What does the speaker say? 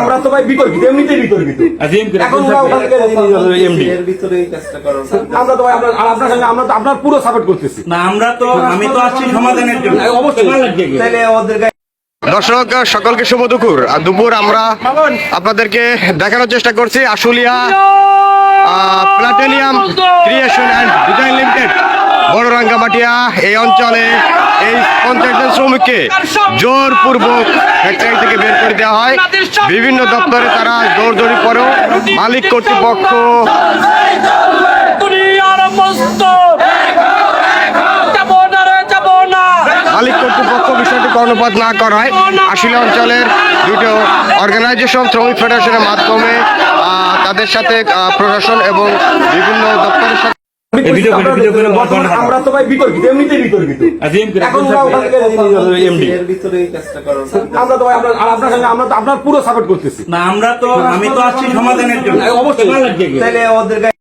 আমরা তো ভাই বিতর্কিত এমনিতেই বিতর্কিত। আচ্ছা, এম করে, এখন কোন ওরা ওখান থেকে এমডি। এর ভিতরে এই কাজটা করা উচিত। আমরা তো ভাই আপনার আপনার সঙ্গে আমরা তো আপনার পুরো সাপোর্ট করতেছি। না আমরা তো আমি তো আসছি সমাধানের জন্য। অবশ্যই। তাহলে ওদের দর্শক সকলকে শুভ দুপুর। আর দুপুর আমরা আপনাদেরকে দেখানোর চেষ্টা করছি Ashulia platinum creation and design limited বড় রাঙ্গামাটিয়া এই অঞ্চলে এই পঞ্চায়েতের শ্রমিককে জোরপূর্বক ফ্যাক্টরি থেকে বের করে দেওয়া হয়। বিভিন্ন দপ্তরে তারা দৌড়দৌড়ি পরেও মালিক কর্তৃপক্ষ মালিক কর্তৃপক্ষ বিষয়টি কর্ণপাত না করায় আশিলা অঞ্চলের দুটো অর্গানাইজেশন শ্রমিক ফেডারেশনের মাধ্যমে তাদের সাথে প্রশাসন এবং বিভিন্ন দপ্তরের আমরা তো ভাই বিতর্কিত এমনিতেই বিতর্কিত এখন এমডি। আমরা ভাই আপনার সঙ্গে আমরা আপনার পুরো সাপোর্ট করতেছি। না আমরা তো আমি তো আছি সমাধানের জন্য। অবশ্যই? তাহলে ওদের